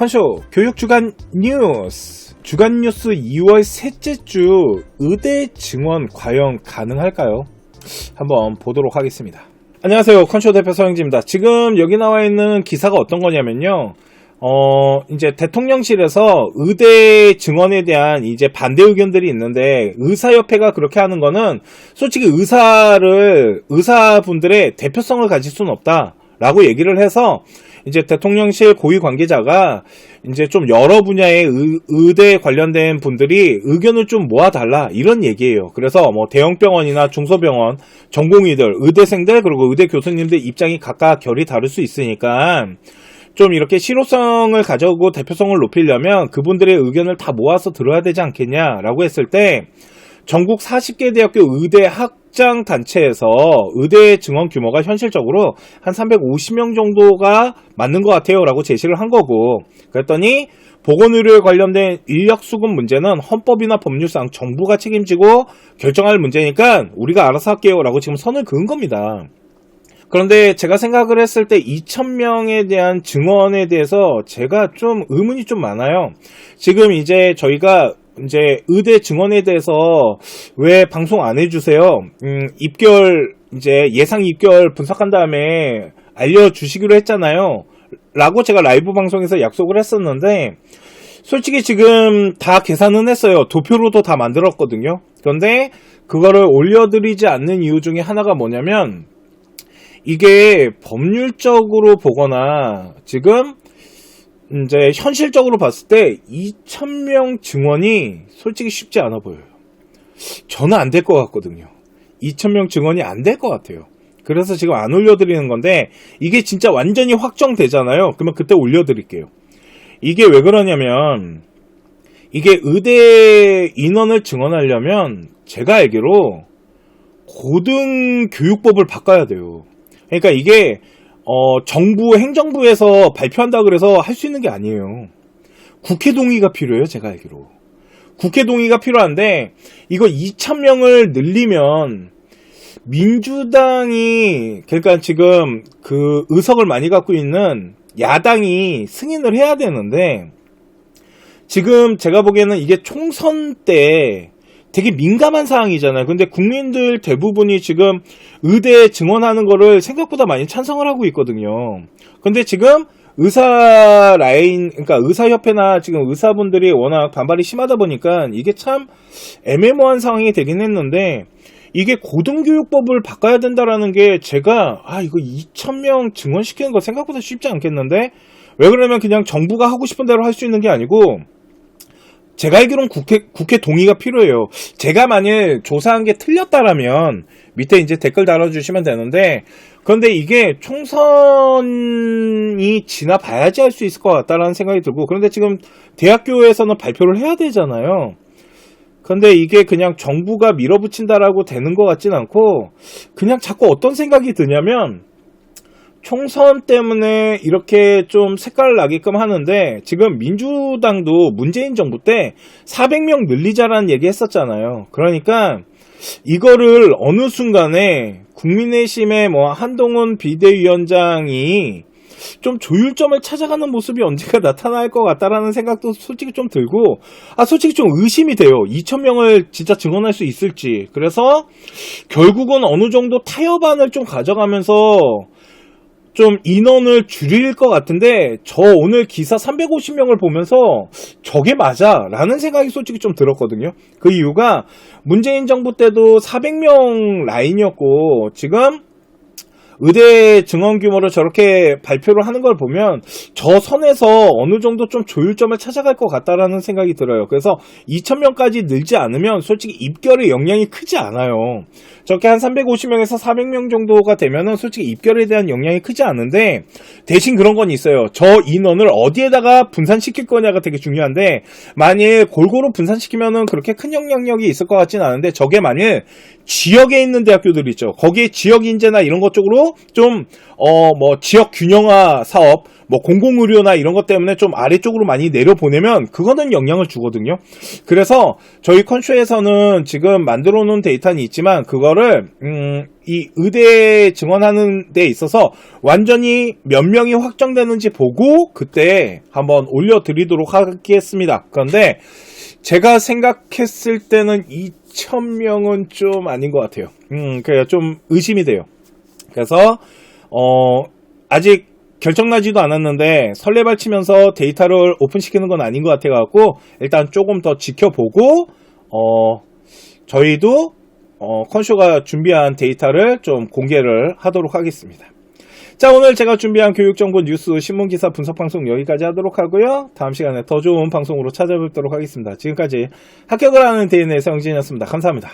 컨쇼 교육 주간 뉴스 주간 뉴스 2월 셋째 주 의대 증원 과연 가능할까요? 한번 보도록 하겠습니다. 안녕하세요. 컨쇼 대표 서영지입니다. 지금 여기 나와 있는 기사가 어떤 거냐면요. 어, 이제 대통령실에서 의대 증원에 대한 이제 반대 의견들이 있는데 의사협회가 그렇게 하는 거는 솔직히 의사를 의사분들의 대표성을 가질 수는 없다라고 얘기를 해서 이제 대통령실 고위 관계자가 이제 좀 여러 분야의 의, 의 대 관련된 분들이 의견을 좀 모아달라 이런 얘기예요. 그래서 뭐 대형병원이나 중소병원 전공의들, 의대생들 그리고 의대 교수님들 입장이 각각 결이 다를 수 있으니까 좀 이렇게 실효성을 가져오고 대표성을 높이려면 그분들의 의견을 다 모아서 들어야 되지 않겠냐라고 했을 때 전국 40개 대학교 의대 학 장 단체에서 의대 증원 규모가 현실적으로 한 350명 정도가 맞는 것 같아요라고 제시를 한 거고 그랬더니 보건의료에 관련된 인력 수급 문제는 헌법이나 법률상 정부가 책임지고 결정할 문제니까 우리가 알아서 할게요라고 지금 선을 그은 겁니다. 그런데 제가 생각을 했을 때 2,000명에 대한 증언에 대해서 제가 좀 의문이 좀 많아요. 지금 이제 저희가 이제 의대 증언에 대해서 왜 방송 안 해주세요? 음, 입결 이제 예상 입결 분석한 다음에 알려주시기로 했잖아요. 라고 제가 라이브 방송에서 약속을 했었는데 솔직히 지금 다 계산은 했어요. 도표로도 다 만들었거든요. 그런데 그거를 올려드리지 않는 이유 중에 하나가 뭐냐면 이게 법률적으로 보거나 지금 이제 현실적으로 봤을 때 2,000명 증원이 솔직히 쉽지 않아 보여요. 저는 안 될 것 같거든요. 2,000명 증원이 안 될 것 같아요. 그래서 지금 안 올려드리는 건데 이게 진짜 완전히 확정되잖아요. 그러면 그때 올려드릴게요. 이게 왜 그러냐면 이게 의대 인원을 증원하려면 제가 알기로 고등교육법을 바꿔야 돼요. 그러니까 이게 어, 정부 행정부에서 발표한다 그래서 할 수 있는 게 아니에요. 국회 동의가 필요해요, 제가 알기로. 국회 동의가 필요한데 이거 2,000명을 늘리면 민주당이 그러니까 지금 그 의석을 많이 갖고 있는 야당이 승인을 해야 되는데 지금 제가 보기에는 이게 총선 때 되게 민감한 사항이잖아요. 근데 국민들 대부분이 지금 의대 증원하는 거를 생각보다 많이 찬성을 하고 있거든요. 근데 지금 의사 라인, 그러니까 의사협회나 지금 의사분들이 워낙 반발이 심하다 보니까 이게 참 애매모호한 상황이 되긴 했는데 이게 고등교육법을 바꿔야 된다라는 게 제가 아 이거 2,000명 증원시키는 거 생각보다 쉽지 않겠는데 왜 그러면 그냥 정부가 하고 싶은 대로 할 수 있는 게 아니고 제가 알기로는 국회, 국회 동의가 필요해요. 제가 만일 조사한 게 틀렸다라면 밑에 이제 댓글 달아주시면 되는데 그런데 이게 총선이 지나봐야지 할 수 있을 것 같다라는 생각이 들고 그런데 지금 대학교에서는 발표를 해야 되잖아요. 근데 이게 그냥 정부가 밀어붙인다라고 되는 것 같진 않고 그냥 자꾸 어떤 생각이 드냐면 총선 때문에 이렇게 좀 색깔을 나게끔 하는데 지금 민주당도 문재인 정부 때 400명 늘리자라는 얘기 했었잖아요. 그러니까 이거를 어느 순간에 국민의힘의 뭐 한동훈 비대위원장이 좀 조율점을 찾아가는 모습이 언제가 나타날 것 같다라는 생각도 솔직히 좀 들고 아 솔직히 좀 의심이 돼요 2천명을 진짜 증언할 수 있을지 그래서 결국은 어느 정도 타협안을 좀 가져가면서 좀 인원을 줄일 것 같은데 저 오늘 기사 350명을 보면서 저게 맞아 라는 생각이 솔직히 좀 들었거든요. 그 이유가 문재인 정부 때도 400명 라인이었고 지금 의대 증원 규모를 저렇게 발표를 하는 걸 보면 저 선에서 어느 정도 좀 조율점을 찾아갈 것 같다라는 생각이 들어요. 그래서 2,000명까지 늘지 않으면 솔직히 입결의 영향이 크지 않아요. 저렇게 한 350명에서 400명 정도가 되면은 솔직히 입결에 대한 영향이 크지 않은데 대신 그런 건 있어요. 저 인원을 어디에다가 분산시킬 거냐가 되게 중요한데 만일 골고루 분산시키면은 그렇게 큰 영향력이 있을 것 같지는 않은데 저게 만일 지역에 있는 대학교들 있죠. 거기에 지역 인재나 이런 것 쪽으로 좀, 어, 뭐, 지역 균형화 사업, 뭐 공공의료나 이런 것 때문에 좀 아래쪽으로 많이 내려보내면 그거는 영향을 주거든요. 그래서 저희 컨쇼에서는 지금 만들어 놓은 데이터는 있지만 그거를 음, 이 의대 증원하는 데 있어서 완전히 몇 명이 확정되는지 보고 그때 한번 올려드리도록 하겠습니다. 그런데 제가 생각했을 때는 2,000명은 좀 아닌 것 같아요. 음, 그래요. 좀 의심이 돼요. 그래서, 어, 아직 결정나지도 않았는데 설레발 치면서 데이터를 오픈시키는 건 아닌 것 같아갖고 일단 조금 더 지켜보고, 어, 저희도, 어, 컨쇼가 준비한 데이터를 좀 공개를 하도록 하겠습니다. 자, 오늘 제가 준비한 교육정보 뉴스 신문기사 분석 방송 여기까지 하도록 하고요. 다음 시간에 더 좋은 방송으로 찾아뵙도록 하겠습니다. 지금까지 합격을 하는 데인의 성진이었습니다. 감사합니다.